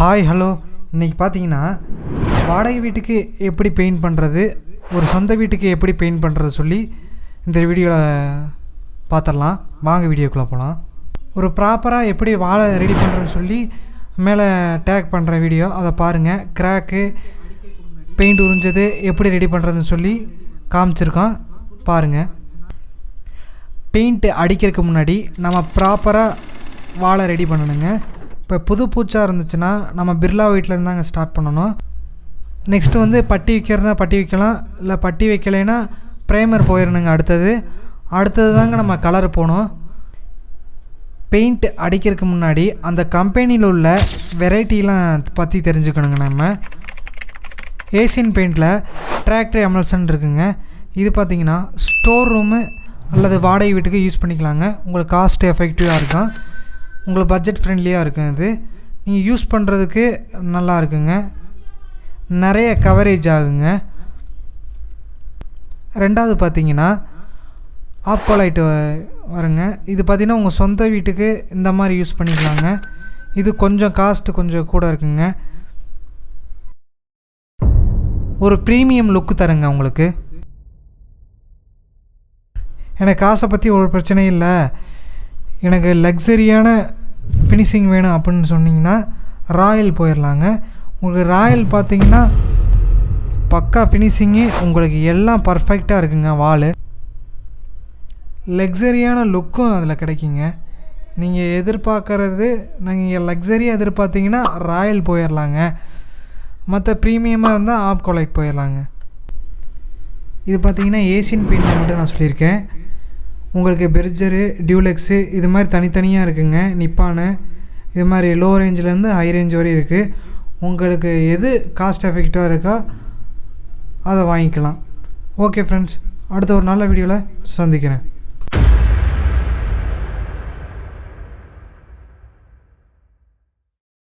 Hi hello இன்றைக்கி பார்த்தீங்கன்னா வாடகை வீட்டுக்கு எப்படி பெயிண்ட் பண்ணுறது ஒரு சொந்த வீட்டுக்கு எப்படி பெயிண்ட் பண்ணுறது சொல்லி இந்த வீடியோவில் பார்த்துடலாம் வாங்க வீடியோக்குள்ளே போகலாம் ஒரு ப்ராப்பராக எப்படி வாழை ரெடி பண்ணுறதுன்னு சொல்லி மேலே டேக் பண்ணுற வீடியோ அதை பாருங்கள் கிராக்கு பெயிண்ட் உறிஞ்சது எப்படி ரெடி பண்ணுறதுன்னு சொல்லி காமிச்சிருக்கோம் பாருங்கள் பெயிண்ட்டு அடிக்கிறதுக்கு முன்னாடி நம்ம ப்ராப்பராக வாழை ரெடி பண்ணணுங்க. இப்போ புது பூச்சாக இருந்துச்சுன்னா நம்ம பிர்லா வீட்டிலேருந்து இருந்தாங்க ஸ்டார்ட் பண்ணணும். நெக்ஸ்ட்டு வந்து பட்டி வைக்கிறதா பட்டி வைக்கலாம். இல்லை பட்டி வைக்கலைன்னா ப்ரைமர் போயிடணுங்க அடுத்தது. அடுத்தது தாங்க நம்ம கலர் போகணும். பெயிண்ட் அடிக்கிறதுக்கு முன்னாடி அந்த கம்பெனியில் உள்ள வெரைட்டிலாம் பற்றி தெரிஞ்சுக்கணுங்க நம்ம. ஏசியன் பெயிண்டில் டிராக்டர் எம்எல்சன் இருக்குங்க. இது பார்த்தீங்கன்னா ஸ்டோர் ரூமு அல்லது வாடகை வீட்டுக்கு யூஸ் பண்ணிக்கலாங்க. உங்களுக்கு காஸ்ட் எஃபெக்டிவாக இருக்கும். உங்களுக்கு பட்ஜெட் ஃப்ரெண்ட்லியாக இருக்கும் இது. நீங்கள் யூஸ் பண்ணுறதுக்கு நல்லா இருக்குங்க. நிறைய கவரேஜ் ஆகுங்க. ரெண்டாவது பார்த்தீங்கன்னா ஆப்கோலைட்டு வருங்க. இது பார்த்தீங்கன்னா உங்கள் சொந்த வீட்டுக்கு இந்த மாதிரி யூஸ் பண்ணிக்கலாங்க. இது கொஞ்சம் காஸ்ட்டு கொஞ்சம் கூட இருக்குங்க. ஒரு ப்ரீமியம் லுக்கு தருங்க உங்களுக்கு. எனக்கு காசை பற்றி ஒரு பிரச்சனையும் இல்லை. எனக்கு லக்ஸரியான ஃபினிஷிங் வேணும் அப்படின்னு சொன்னீங்கன்னா ராயல் போயிடலாங்க உங்களுக்கு ராயல் பார்த்தீங்கன்னா பக்கா ஃபினிஷிங்கு உங்களுக்கு எல்லாம் பர்ஃபெக்டாக இருக்குங்க வால். லக்ஸரியான லுக்கும் அதில் கிடைக்குங்க. நீங்கள் எதிர்பார்க்கறது நீங்கள் லக்ஸரியாக எதிர்பார்த்தீங்கன்னா ராயல் போயிடலாங்க மற்ற ப்ரீமியமாக இருந்தால் ஆப் கொலைட் போயிடலாங்க இது பார்த்தீங்கன்னா ஏசியன் பெயிண்ட் மட்டும் நான் சொல்லியிருக்கேன். உங்களுக்கு பெர்ஜரு டியூலெக்ஸு இது மாதிரி தனித்தனியாக இருக்குங்க. நிப்பானு இது மாதிரி லோ ரேஞ்சிலேருந்து ஹை ரேஞ்ச் வரையும் இருக்குது உங்களுக்கு எது காஸ்ட் எஃபெக்டிவாக இருக்கோ அதை வாங்கிக்கலாம். ஓகே ஃப்ரெண்ட்ஸ் அடுத்த ஒரு நல்ல வீடியோவில் சந்திக்கிறேன்.